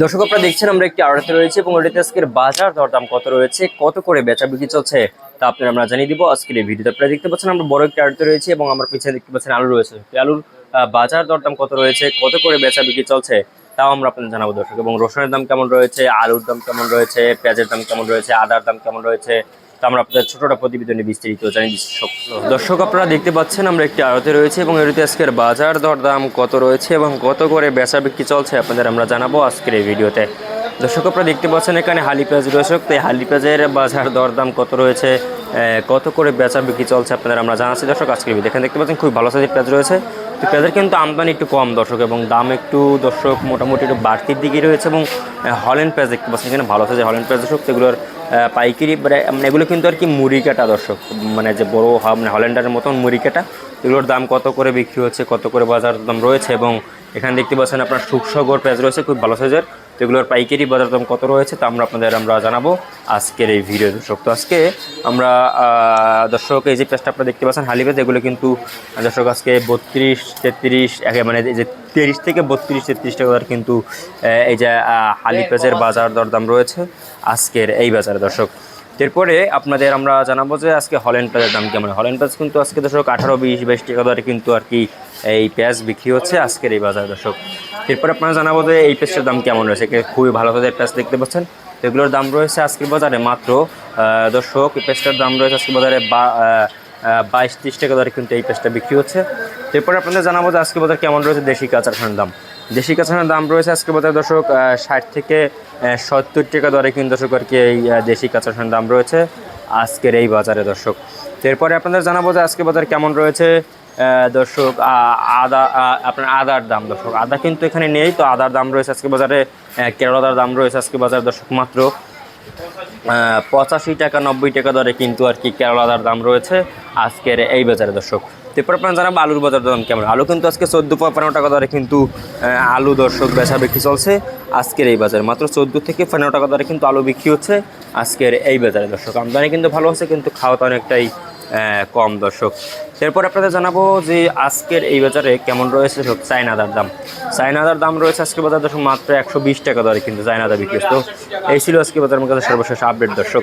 দর্শক, আপনারা দেখছেন আমরা একটি আড়তে রয়েছে এবং ওটিতে আজকের বাজার দরদাম কত রয়েছে, কত করে বেচা বিক্রি চলছে, তা আপনারা আমরা জানিয়ে দিব। আজকের এই ভিডিওতে আপনারা দেখতে পাচ্ছেন আমরা বড় একটি আড়তে রয়েছে এবং আমার পিছনে দেখতে পাচ্ছেন আলু রয়েছে। আলুর বাজার দরদাম কত রয়েছে, কত করে বেচা বিক্রি চলছে, তাও আমরা আপনাদের জানাব দর্শক। এবং রসুনের দাম কেমন রয়েছে, আলুর দাম কেমন রয়েছে, পেঁয়াজের দাম কেমন রয়েছে, আদার দাম কেমন রয়েছে তা আমরা আপনাদের ছোটটা প্রতিবেদনে বিস্তারিত দিচ্ছি দর্শক, আপনারা দেখতে পাচ্ছেন আমরা একটি আড়তে রয়েছে এবং এর আজকের বাজার দর দাম কত রয়েছে এবং কত করে বেচা বিক্রি চলছে আপনাদের আমরা জানাব আজকের এই ভিডিওতে। দর্শক, আপনারা দেখতে পাচ্ছেন এখানে হালি পেঁয়াজ রয়েছে তো এই হালি পেঁয়াজের বাজার দরদাম কত রয়েছে কত করে বেচা বিক্রি চলছে আপনারা আমরা জানাচ্ছি। দর্শক, আজকের ভিডিও এখানে দেখতে পাচ্ছেন খুব ভালো সাইজের পেঁয়াজ রয়েছে। তো পেঁয়াজের কিন্তু আমদানি একটু কম দর্শক, এবং দাম একটু দর্শক মোটামুটি একটু বাড়তির দিকে রয়েছে, এবং হলেন পেঁয়াজ দেখতে পাচ্ছেন এখানে ভালো সাইজের হলেন পেঁয়াজ দর্শক। এগুলোর পাইকারি মানে মানে এগুলো কিন্তু আর কি মুড়ি কাটা দর্শক মানে যে বড়ো মানে হল্যান্ডারের মতন মুড়ি কাটা। এগুলোর দাম কত করে বিক্রি হচ্ছে, কত করে বাজার দাম রয়েছে, এবং এখানে দেখতে পাচ্ছেন আপনার সুখসাগর পেঁয়াজ রয়েছে, খুব ভালো সাইজের। তো এগুলোর পাইকারি বাজার দাম কত রয়েছে তা আমরা আপনাদের আমরা জানাব আজকের এই ভিডিও দর্শক। তো আজকে আমরা দর্শক এই যে পেজটা আপনারা দেখতে পাচ্ছেন হালি পেজ এগুলো কিন্তু দর্শক আজকে বত্রিশ তেত্রিশ একে মানে এই যে তিরিশ থেকে বত্রিশ তেত্রিশ টাকার কিন্তু এই যে হালি পেজের বাজার দরদাম রয়েছে আজকের এই বাজারে দর্শক। এরপরে আপনাদের আমরা জানাব যে আজকে হল্যান্ড পেঁয়াজের দাম কেমন? হল্যান্ড পেঁয়াজ কিন্তু আজকে দর্শক আঠারো, বিশ, বাইশ টাকা দরে কিন্তু আর কি এই পেঁয়াজ বিক্রি হচ্ছে আজকের এই বাজার দর্শক। এরপরে আপনারা জানাব যে এই পেঁয়াজের দাম কেমন রয়েছে? খুবই ভালো তাদের পেঁয়াজ দেখতে পাচ্ছেন। এগুলোর দাম রয়েছে আজকের বাজারে মাত্র দর্শক পেঁয়াজটার দাম রয়েছে আজকের বাজারে বা বাইশ, ত্রিশ টাকা দরে কিন্তু এই পেঁয়াজটা বিক্রি হচ্ছে। এরপরে আপনাদের জানাব যে আজকে বাজার কেমন রয়েছে দেশি কাঁচা রসুনের দাম। দেশি কাঁচা দাম রয়েছে আজকে বাজারে, দর্শক ষাট থেকে সত্তর টাকা দরে কিন্তু, দর্শক, আর কি এই দেশি কাঁচা রসুনের দাম রয়েছে আজকের এই বাজারে, দর্শক। এরপরে আপনাদের জানাব যে আজকে বাজার কেমন রয়েছে। দর্শক আদা আপনার আদার দাম, দর্শক। আদা কিন্তু এখানে নেই, তো আদার দাম রয়েছে আজকে বাজারে কেরলাদার দাম রয়েছে আজকে বাজারে, দর্শক, মাত্র পঁচাশি টাকা নব্বই টাকা দরে কিন্তু, আর কি কেরলাদার দাম রয়েছে আজকের এই বাজারে, দর্শক। এরপর আপনারা জানাব আলুর বাজার দাম কেমন? আলু কিন্তু আজকে চোদ্দ পনেরো টাকা দরে কিন্তু আলু দর্শক বেচা বিক্রি চলছে আজকের এই বাজারে। মাত্র চোদ্দ থেকে পনেরো টাকা দরে কিন্তু আলু বিক্রি হচ্ছে আজকের এই বাজারে দর্শক। আমদানি কিন্তু ভালো আছে কিন্তু খাওয়াতে অনেকটাই কম দর্শক। এরপর আপনাদের জানাব যে আজকের এই বাজারে কেমন রয়েছে সব চায়নাদার দাম। চায়নাদার দাম রয়েছে আজকে বাজার দর্শক মাত্র একশো বিশ টাকা দরে কিন্তু চায়নাদা বিক্রি। তো এই ছিল আজকে বাজারের কাছে সর্বশেষ আপডেট দর্শক।